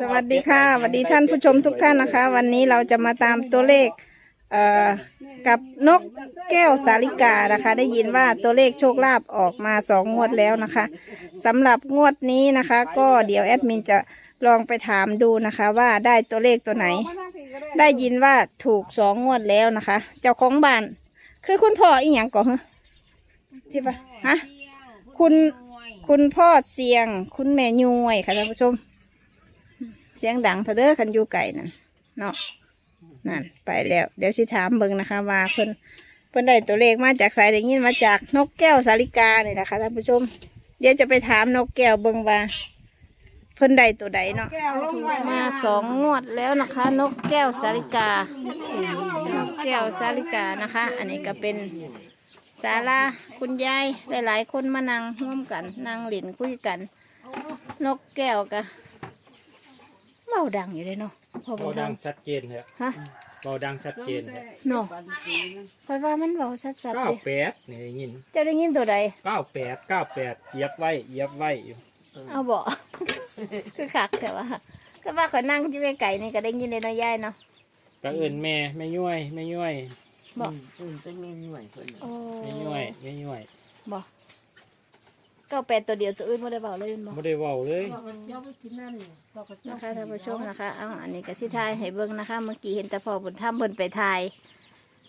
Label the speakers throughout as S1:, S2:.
S1: สวัสดีค่ะสวัสดีท่านผู้ชมทุกท่านนะคะ วันนี้เราจะมาตามตัวเลขเอ่อกับนกแก้วสาลิกานะคะ ได้ยินว่าตัวเลขโชคลาภออกมาสองงวดแล้วนะคะสำหรับงวดนี้นะคะ ก็เดี๋ยวแอดมินจะลองไปถามดูนะคะว่าได้ตัวเลขตัวไหน ได้ยินว่าถูกสองงวดแล้วนะคะ เจ้าของบ้าน คือคุณพ่ออีหยังก่อนฮะที่ปะฮะคุณคุณพ่อเสียง คุณแม่ยวยค่ะท่านผู้ชมเสียงดังเถอะเด้อคันอยู่ไก่นั่นเนาะนั่นไปแล้ว เดี๋ยวสิถามเบิ่งนะคะว่าเพิ่นเพิ่นได้ตัวเลขมาจากสายได้ยินมาจากนกแก้วสาลิกาเนี่ยนะคะท่านผู้ชม เดี๋ยวจะไปถามนกแก้วเบิ่งว่าเพิ่นได้ตัวใดเนาะมาสองงวดแล้วนะคะ นกแก้วสาลิกานกแก้วสาลิกานะคะ อันนี้ก็เป็นศาลาคุณยายหลายๆคนมานั่งร่วมกันนั่งหลินคุยกัน นกแก้วก็ เบาดังอยู่เลยเนาะพอ
S2: เบา
S1: เบา
S2: ดั
S1: ดั
S2: ง
S1: ง
S2: ชัดเจนเลย
S1: ฮะ
S2: เบาดังชัดเจนเลย
S1: เนาะคอยว่ามันเบาสัดๆ
S2: เก้า
S1: เลย
S2: แปดนี่ได้ยิน
S1: เจะได้ยินตัวใด
S2: เก้าแปดเก้าแปดเหยียบไว้เหยียบไว้อยู่
S1: เอาบอก คือคักแต่ว่าแต่ว่าขอยนั่งอยู่ไกลๆนี่ก็ได้ยินเลยเนาะยายเนาะ
S2: ก็เอื่นแม่แม่ย่วยแม่ย่วย
S1: บอก
S3: อืมเป็นเมนูใหม่เพิ่นน่ะ
S1: โอ้
S2: แม่ย่วยแม่ย่วย
S1: บอกเก้าแปดตัวเดียวตัวอื่นไม่ได้เบาเลยบอก
S2: ไม่ได้เว้าเลย
S3: ย่อไปกินนั่นนี่บอกกับ
S1: นะคะท่านผู้ชมนะคะเอาอันนี้ก็สิทายให้เบิ่งนะคะ เมื่อกี้เห็นแต่พอบนถ้ำบนไปทาย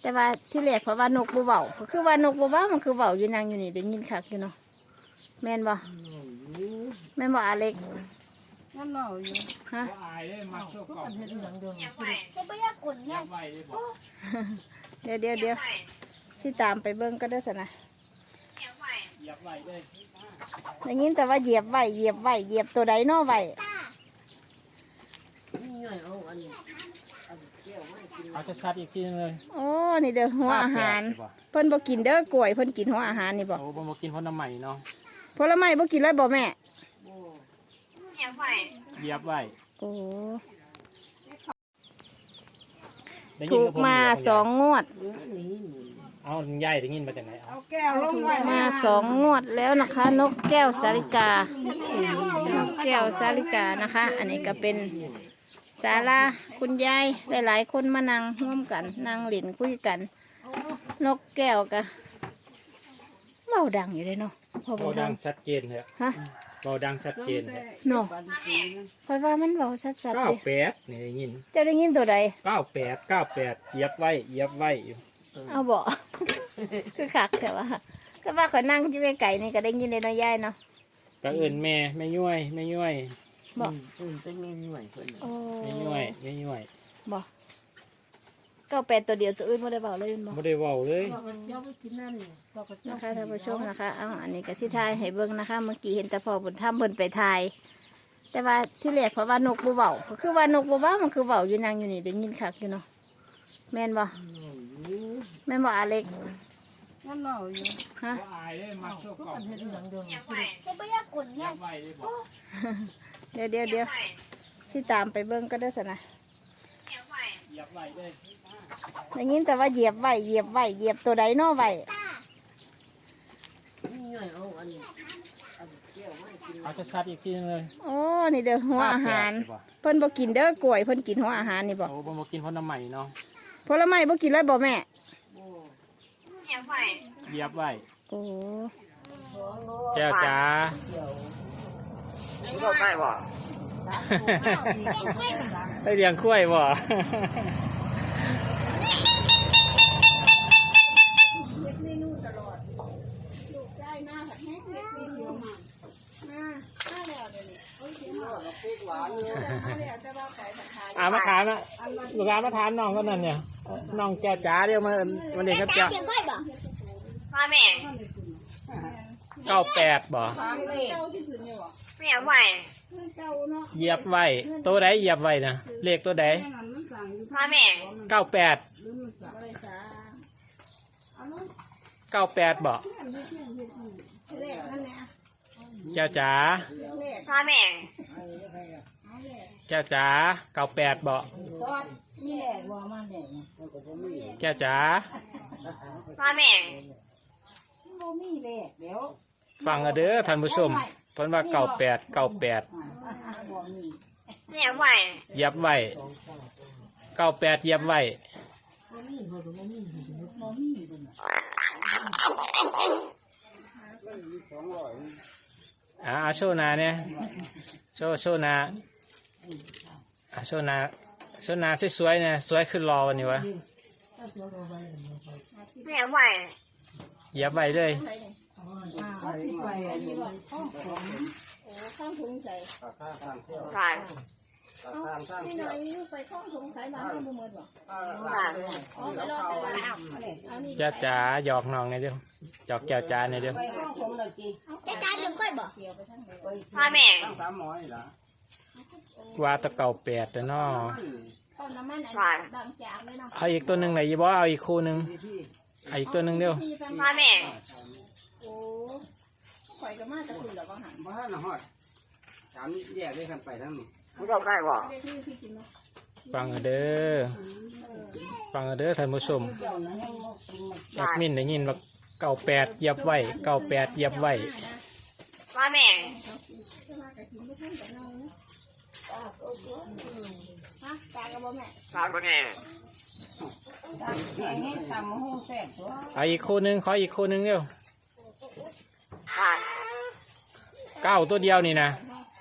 S1: แต่ว่าที่แรกเพราะว่านกบัเบาก็คือว่านกบัเบามันคือเบาอยู่นางอยู่นี่ได้ยินคักอยู่เนาะแม่นบ่แม่นบ่อาเล็ก
S3: นั่นเนาะอยู่
S1: ฮะ
S2: อายเลยมาโชคก่อ
S3: อั
S2: น
S3: นเฮ็ดอหย่างเดียวนี่
S2: เหยียบไว้เลยบอก
S1: เดี๋ยวเดี๋ยวเดี๋ยวสิตามไปเบิ่งก็ได้อสนะ
S2: เหยียบไว้เลย
S1: ได้ยินแต่ว่าเหยียบไว้เหยียบไว้เหยียบตัวใดเนาะไว้
S3: นี่ย่อยเอาอันอันแก้วมาให้กิน
S2: เอาชัดๆอีกทีนึงเลย
S1: โอ้นี่เด้อหัวอาหาร
S2: เก้แปด
S1: เพิ่นบ่กินเด้อกล้วยเพิ่นกินหัวอาหารนี่บ่
S2: โอ้บ่มากินคนน้ำใหม่เนาะ
S1: ผลไม้บ่กินเลยบ่แม่
S2: เหยียบไว้
S1: โอ้
S2: ได้ยิน
S1: ถู
S2: บ
S1: ก
S2: ผ
S1: มา
S2: ยู่
S1: สองงวด
S3: เนื้อนี่นี่
S2: เอายายได้ยินมาจากไหนเอา
S1: ถูกมาสองงวดแล้วนะคะ นกแก้วสาลิกานกแก้วสาลิกานะคะ อันนี้ก็เป็นศาลาคุณยายหลาย ๆ คนมานั่งร่วมกันนั่งหลินคุยกัน นกแก้วก็เบาดังอยู่เลยเนาะพอ
S2: เบา
S1: เบา
S2: ดั
S1: ดั
S2: ง
S1: ง
S2: ชัดเจนเลย
S1: ฮะ
S2: เบาดังชัดเจนเลย
S1: เนาะ
S3: ปานกินนั่น
S1: คอยว่ามันเบาสัดๆ
S2: เก้า
S1: เลย
S2: แปดนี่ได้ยิน
S1: เจะได้ยินตัวใด
S2: เก้าแปดเก้าแปดเหยียบไว้เหยียบไว้อยู่
S1: เอาบอกคือคักแต่ว่าแต่ว่าขอยนั่งอยู่ไกลๆนี่ก็ได้ยินเลยเนาะยายเนาะ
S2: ก็เอื่นแม่แม่ย่วยแม่ย่วย
S1: บอก
S3: อืมเป็นเมนูใหม่เพิ่นน่ะ
S1: โอ้
S2: แม่ย่วยแม่ย่วย
S1: บอกเก้าแปดตัวเดียวตัวอื่นไม่ได้เบาเลยบอก
S2: ไม่ได้เว้าเลย
S3: ย่อไปกินนั่นนี่บอกกับ
S1: นะคะท่านผู้ชมนะคะเอาอันนี้ก็สิทายให้เบิ่งนะคะ เมื่อกี้เห็นแต่พอบนถ้ำบนไปทาย แต่ว่าที่แรกเพราะว่านกบัเบาก็คือว่านกบัเบามันคือเบาอยู่นางอยู่นี่ได้ยินคักอยู่เนาะแม่นบ่ แม่นบ่อาเล็ก
S3: นั่นเนาะอยู่
S1: ฮะ
S2: อายเลยมาโชคก่อ
S3: อั
S2: น
S3: นเฮ็ดอหย่างเดียวนี่
S2: เหยียบไว้เลยบอก
S1: เดี๋ยวเดี๋ยวเดี๋ยวสิตามไปเบิ่งก็ได้อสนะ
S2: เหยียบไว้เลย
S1: ได้ยินแต่ว่าเหยียบไว้เหยียบไว้เหยียบตัวใดเนาะไว้
S3: นี่ย่อยเอาอันอันแก้วมาให้กิน
S2: เอาชัดๆอีกทีนึงเลย
S1: โอ้นี่เด้อหัวอาหาร
S2: เก้แปด
S1: เพิ่นบ่กินเด้อกล้วยเพิ่นกินหัวอาหารนี่บ่
S2: โอ้บ่มากินคนน้ำใหม่เนาะ
S1: ผลไม้บ่กินเลยบ่แม่
S2: เหยียบไว้
S1: โอ้
S2: แจ้วจ้า
S3: บ่ได้บ่
S2: ได้เลี้ยงกล้วยบ่
S1: เฮ็ดเมนูตลอดลูกชายมาผัดแห้งเฮ็ดเมนูมามามาแล้วเดี๋ยวนี้โอ้ยเสียงหวานมาแล้วแต่ว่าไปผัดไทย
S2: อามาถามนะลู กค้ามาถามน้องก็นั่นเนี่ยน้องแก้วจ้าเดี๋ยวมามาเรียนกับจ้า
S4: พ่อแม่
S2: เก้าแปดบ่
S1: ถามเลยเจ้าสิขึ้นอยู่บ่
S4: แม่ไหว
S1: เพิ่นเจ้าเนาะ
S2: เหยียบไว้ตัวใดเหยียบไว้นะเลขตัวใด
S1: แม่นั้นมันสั่งอยู่
S4: พ่อแม่
S2: เก้าแปด
S1: บ่ได้สาเอาเนาะ
S2: เก้าแปดบ่
S1: แรกนั่นแหละ
S2: แก้วจ้า
S1: แรก
S4: พ่อแม่
S2: แก้วจ้าเก้าแปดบ่
S1: ซอสนี่แหละบ่มาแหละ
S2: แก้วจ้า
S4: พ่อแม่
S1: บ่มีแหละเดี๋ยว
S2: ฟังเอาเด้อท่านผู้ชมเพิ่นว่าเก้าแปดเก้าแปด
S1: บ่มี
S4: เนี่ยไหว
S2: เหยียบไว้เก้าแปดเหยียบไว้อ่าเอาโชว์หนาเนี่ยโชว์โชว์หนาอ่าโชว์หนาโชว์หนาสวยๆเนี่ยสวยขึ้นรอวันนี้วะ
S4: เนี่ยไหว
S2: เหยียบไว้เลย
S1: ข้องถุงใส่
S4: ไหว
S1: นี่หน่อยไปข้องถุงขายบ้านข้างบนหมดบ่
S4: ไหว
S1: อ๋อไปรอแต่ว่าเอานี่
S2: จ้าจ๋าหยอกน้องในเดียวหยอกแก้วจาในอยเดียว
S1: จะจ่ายดึงค่อยบ่
S4: พ่อแม่
S2: ว่าแตะเก่าแปดแต่นอ
S1: เอาน้ำมันอันบางจากเลยเนาะ
S2: เอาอีกตัวหนึ่งไหนยี่บ่เอาอีกคู่หนึ่งเอาอีกตัวหนึ่งเดียว
S1: พี่ฟัง
S4: พ่อแม่
S1: โอ้ข่อยก็มาจะคุยแล้วก็หัน
S5: บ้านนะฮอดถามแยกเลยกันไปทั้งนี้
S4: รู้จักได้บ่
S1: เรียกพี่พี่กินเนาะ
S2: ฟังเอาเด้อฟังเอาเด้อท่านผู้ชมแอดมินได้ยินว่าเก่าแปดเหยียบไว้เก่าแปดเหยียบไว้
S4: พ่อแม่
S1: ฮะตากระบอกแม่
S4: พ่อแม่
S2: เอาอีกคู่หนึ่งขออีกคู่หนึ่งเดียว
S4: ไหว
S2: เก้าตัวเดียวนี่นะ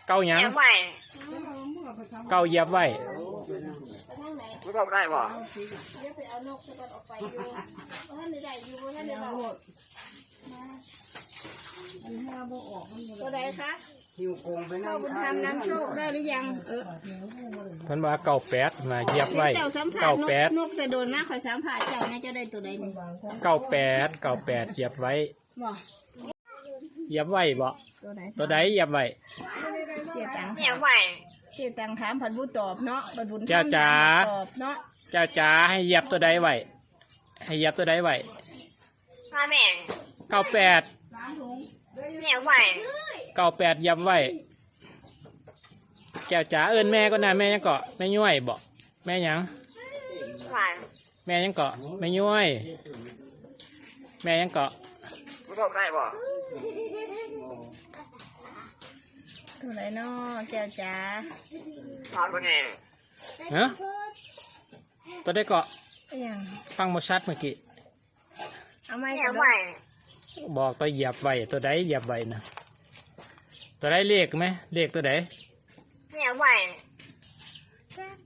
S2: เก้าหยัง
S4: เนี่ยไหว
S2: เก้าเหยียบไว้
S4: รู้จักได้บ่
S1: เดี๋ยวไปเอานกจะก่อนออกไปอยู่ท่านใดอยู่ท่านใดบอกตัวใดคะ
S5: หิวโกงไป
S1: เข้า
S5: นั่ง
S1: บุญธรรมนำโชคได้หรือยัง เออ
S2: เพิ่นว่าเก้าแปดมาเหยียบไว้
S1: เจ้าสัมผัส
S2: เก้านแปด
S1: กนกแต่โดนมากข่อยสัมผัสเจ้าเนี่ยเจ้าได้ตัวใดนี่
S2: เก้าแปดเก้าแปดเหยียบไว้
S1: บ่
S2: เหยียบไว้บ่
S1: ตัวไหน
S2: ตัวใดเหยียบไว้
S1: เจียตัง
S4: เนี่ยไหว
S1: เจียตังถามผันผู้ตอบเนาะผันบุญธรรม
S2: เจ้าจ๋า
S1: ตอบเนาะ
S2: เจ้าจ๋าให้เหยียบตัวใดไว้ให้เหยียบตัวใดไว้
S4: พ่อแม่
S2: เก้าแปด
S4: เนี่ยไหว
S2: เก้าแปดเหยียบไว้แก้วจ๋าเอิ้นแม่ก็น่ะแม่ยังเกาะแม่ย้วยบ่แม่หยัง
S4: ไหว
S2: แม่ยังเกาะแม่ย้วยแม่ยังเกาะ
S4: รู้จักได้บ่
S1: ตัวไหนเนาะแก้วจ๋า
S4: พ่อแม่
S2: ฮะตัวได้เกาะ
S1: อิหยัง
S2: ฟังบ่ชัดเมื่อกี้
S1: เอาไม้
S4: เนี่
S1: กั
S4: ย
S1: น
S4: ไหว
S2: บอกตัวเหยียบไว้ตัวใดเหยียบไว้นะตัวใดเลขไหมเลขตัวใด
S4: เนี่ยไหว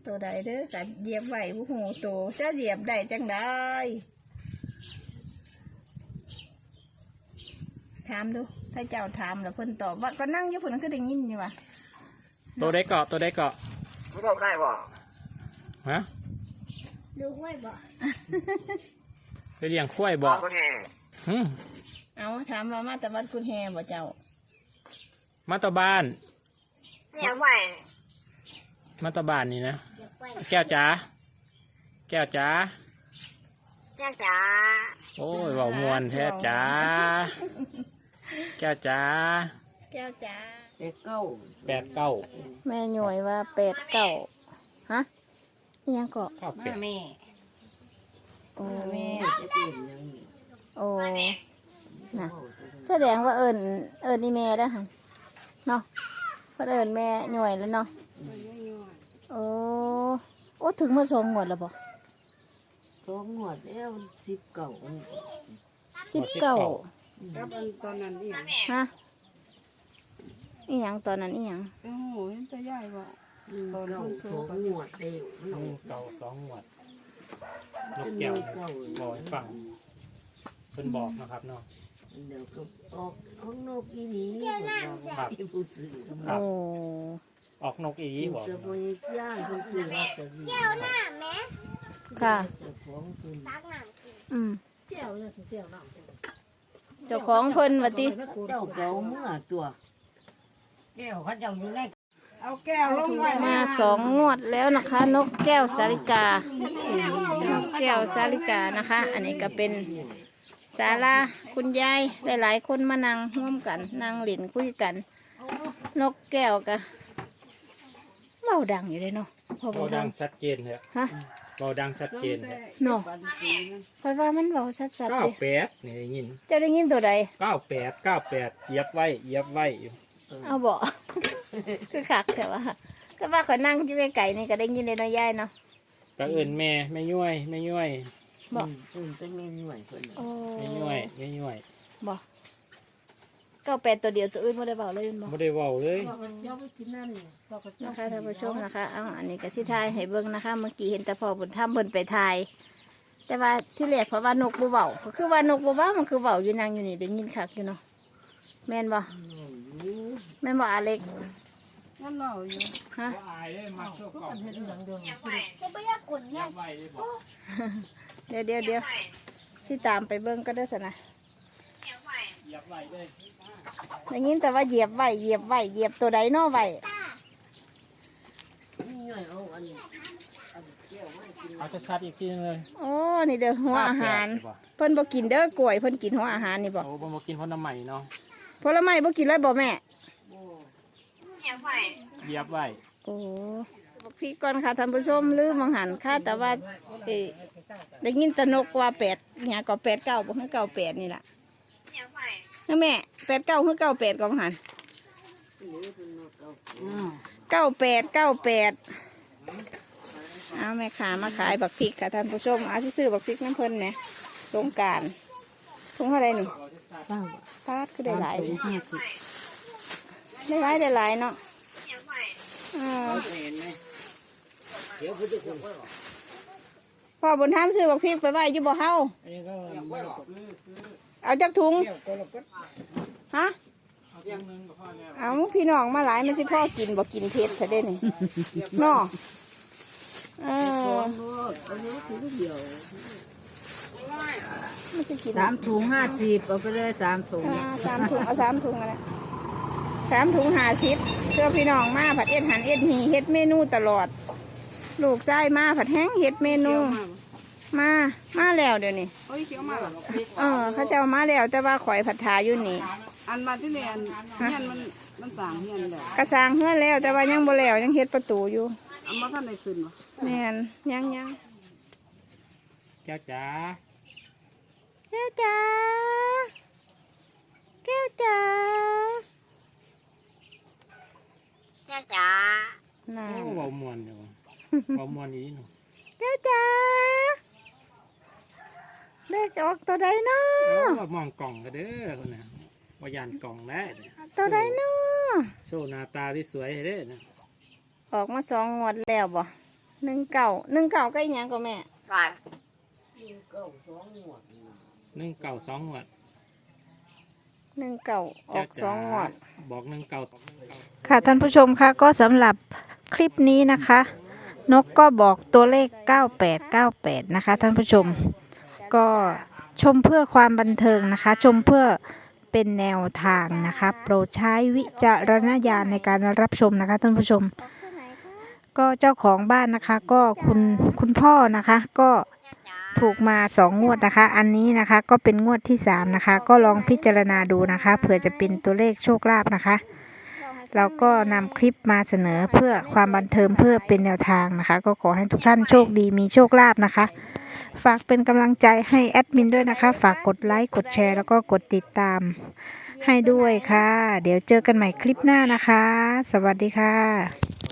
S1: ตัวใดเด้อกันเหยียบไหวผู้หูโตจะเหยียบได้จังได้ถามดู ถ้าเจ้าถามแล้วเพิ่นตอบว่าก็นั่งอยู่เพิ่นก็ได้ยินอยู่ว่ะ
S2: ตัวใดเกาะตัวใดเกาะ
S4: รู้จักได้บ่
S2: ฮะ
S1: ดูห้วยบ่
S2: ไปเลี้ยงควายบ
S4: พ่
S2: อ
S4: อกแม่
S2: หึ
S1: เอาถามว่ามาแต่วัดคุณแฮบ่เจ้า
S2: มาตาบ้าน
S4: เนี่ยไหว
S2: มาตาบ้านนี่นะแก้วจ๋า แก้วจ๋า
S4: เนี่ยจ๋า
S2: โอ้ยเบามวนแท้จ๋า แก้วจ๋า
S1: แก้วจ๋า
S3: เด็กเก้า
S2: แปดเก้า
S1: แม่หน่วยว่าเป็ดเก่าฮะอิหยังเกาะ
S2: เก้าแป
S3: มา
S2: ด
S3: แม่
S1: โอ้แม่
S3: จะเป็นยังไง
S1: โอ้ น่ะแสดงว่าเอิญเอิญอีแม่ได้อค่ะเนาะเพิ่นเอิญแม่หน่วยแล้วเนาะโอ้โอ้ถึงมาสองงวดแล้วบ่
S3: สองหวดแล้วสิบเก้า
S1: สิบเก้า
S3: ครับอันตอนนั้นนี่
S1: ฮะอีหยังตอนนั้นอีหยัง
S3: โอ้โหจะย่ายว่าตอนนั้นสองหวดเดียว
S2: น้องเก่าสองหวดนกแก้วบอกให้ฟังเพิ่นบอกนะครับเนาะ
S3: เดี๋ยวก็ออกข้างนอกอีนี้บอกที่ผู้สื่อ
S2: ครับ
S1: โอ้
S2: ออกนกอีบอก
S3: จะไปย่างผู้สื่อว่าจะดี
S1: ค่ะ
S3: เจ้าของคุณ
S1: อืม
S3: เจ้าเนี่ยเจ้าน้
S1: เจ้าของเพิ่นว่าติำ
S3: เจ้าเก่าเมื่อตัวแก้วเขาเจ้าอยู่ในเอาแก้วลง
S1: ถูก
S3: ไว้
S1: มาสองงวดแล้วนะคะ นกแก้วสาลิกา นกแก้วสาลิกานะคะ อันนี้ก็เป็น ศาลาคุณยายหลาย ๆ คนมานั่งร่วมกันนั่งหลินคุยกัน นกแก้วก็เบาดังอยู่เลยเนาะพอ
S2: เบา
S1: เบา
S2: ดั
S1: ดั
S2: ง
S1: ง
S2: ชัดเจนเลย
S1: ฮะ
S2: เบาดังชัดเจนเลย
S1: เนาะคอยว่ามันเบาชัดๆ
S2: เก้า
S1: เลย
S2: แปดนี่ได้ยิน
S1: เจ้าได้ยินตัวใด
S2: เก้าแปดเก้าแปดเหยียบไว้เหยียบไว้อยู่
S1: เอาบอก คือคักแต่ว่าก็ว่าเขานั่งอยู่ไกลๆนี่ก็ได้ยินเลยเนาะยายเนาะ
S2: ก็เอินแม่แม่ย่วยแม่ย่วย
S1: บอก
S3: อืมเป็นเมนหน่วยเพิ่นน่ะ
S1: โอ้
S2: แม่ย่วยแม่ย่วย
S1: บอกเก้าแปดตัวเดียวตัวอื่นไม่ได้บอกเลยบอก
S2: ไม่ได้เว้าเลย
S1: นะคะท่านผู้ชมนะคะเอาอันนี้ก็สิทายให้เบิ่งนะคะ เมื่อกี้เห็นแต่พอบุญถ้ำเพิ่นไปทาย แต่ว่าที่แรกเพราะว่านกบ่เบาก็คือว่านกบ่เบามันคือเบาอยู่นางอยู่นี่ได้ยินคักอยู่เนาะแม่นบ่แม่นบ่อาเล็ก
S3: นั่นเนาอยู่
S1: ฮะ
S2: อายเลยมักโชคก่อน
S1: เดี๋ยวเดี๋ยวเดี๋ยวสิตามไปเบิ่งก็ได้อสนะ
S2: เหยียบไหวเลย
S1: ได้ยินแต่ว่าเหยียบไว้เหยียบไว้เหยียบตัวใดเนาะไว้
S3: นี่หน่วยเอาอันอันแก้วมากิน
S2: เอาจะชัดอีกทีนึงเลย
S1: โอ้นี่เด้อหัวอาหาร เพิ่นบ่กินเด้อกล้วยเพิ่นกินหัวอาหารนี่บ่
S2: โอ้บ่มากินผลไม้เนาะ
S1: ผลไม้บ่กินเลยบ่แม่
S4: เนี่ยไหว
S2: เหยียบไหว
S1: โอ้บอกพี่ก่อนค่ะท่านผู้ชมลืมมังหันค่ะแต่ว่าเอ่อ ได้ยินแตะนกว่าแปดเนี่ยก็แปดเก้าบ่คือเก้าแปดนี่ล่ะ
S4: เนี่ยไหว
S1: นะแม่แปดเก้าคือเก้าแปดก็มังหัน
S3: อืม
S1: เก้าแปดเก้าแปดเอาแม่ขามาขายบักพริกค่ะท่านผู้ชมเอาสิซื้อบักพริกน้ำเพิ่นเนี่ยสงกรารถุงเท่าไรนี่
S3: เก้า
S1: ปาดก็ได้หลาย
S3: สามสิบห้าสิบ
S1: ได้หลายได้หลายเนาะ
S4: เนี่ยไหว
S1: อ่า
S5: เห็นไหมเดี๋ยวคุณจะคุณ
S1: พ่อบุญธรรมซื้อบักพริกไปไว้อยู่บ่เฮา
S5: อันนี้ก็ไม่หรอก
S1: เอาจักถุง
S5: เที่ยวก็เราก็
S1: ฮะ
S2: เอาเพียงนึงก็พอแล้ว
S1: เอาพี่น้องมาหลายมันสิพ่อกินบ่กินเผ็ดซะเด้นี่เนาะเออ
S3: อันนี้ถือเดียว
S1: มันสิกิน
S3: สามถุงห้าสิบเอาไปเลยสามถุง
S1: อ่าสามถุงเอาสามถุงอะไรสามถุงห้าสิบเพื่อพี่น้องมาผัดเอ็ดหันเอ็ดหีเฮ็ดเมนูตลอด ลูกชายมาผัดแห้งเฮ็ดเมนู มา มาแล้วเดี๋ยวนี้
S6: โอ้ยเขียวมาก
S1: เออ เขาเจ้ามาแล้วแต่ว่าข่อยผัดทาอยู่นี่
S6: อันมาที่เรียนเฮียนมันมันต่างเฮียนแบบ
S1: กระสร้างเฮือนแล้ว แต่ว่ายังบ่แล้วยังเฮ็ดประตูอยู่
S6: อันมาท่านในคืนวะ
S1: แม่นยังยัง
S2: จ้าจ๋า
S1: แก้วจ๋าแก้วจ๋า
S4: เนี่ยจ๋า
S1: น่า
S2: โอ้เบามวนเดี๋ ยวเบามวนอีหนู
S1: แก้วจ๋าเลขออกตัวใดเนาะ
S2: โอ้มองกล่องก็เด้อคนน่ะว่ายานกล่องได้เนี่ย
S1: ตัวใดเนาะ
S2: โชว์หน้าตาที่สวยเด้อนะ
S1: ออกมาสองงวดแล้วบ่หนึ่งเก่าหนึ่งเก่าก็อีหยังก็แม่
S4: ไหว
S2: หนึ่งเก่าสองหวด
S1: หนึ่งเก่าออกสองงวด
S2: บอกหนึ่งเก่า
S1: ค่ะท่านผู้ชมคะก็สำหรับคลิปนี้นะคะ นกก็บอกตัวเลข 9898 นะคะ ท่านผู้ชม ก็ชมเพื่อความบันเทิงนะคะ ชมเพื่อเป็นแนวทางนะคะ โปรดใช้วิจารณญาณในการรับชมนะคะ ท่านผู้ชม ก็เจ้าของบ้านนะคะ ก็คุณคุณพ่อนะคะ ก็ถูกมาสองงวดนะคะ อันนี้นะคะก็เป็นงวดที่สามนะคะ ก็ลองพิจารณาดูนะคะ เผื่อจะเป็นตัวเลขโชคลาภนะคะ เราก็นำคลิปมาเสนอเพื่อความบันเทิงเพื่อเป็นแนวทางนะคะ ก็ขอให้ทุกท่านโชคดีมีโชคลาภนะคะ ฝากเป็นกำลังใจให้แอดมินด้วยนะคะ ฝากกดไลค์กดแชร์แล้วก็กดติดตาม ให้ด้วยค่ะ เดี๋ยวเจอกันใหม่คลิปหน้านะคะ สวัสดีค่ะ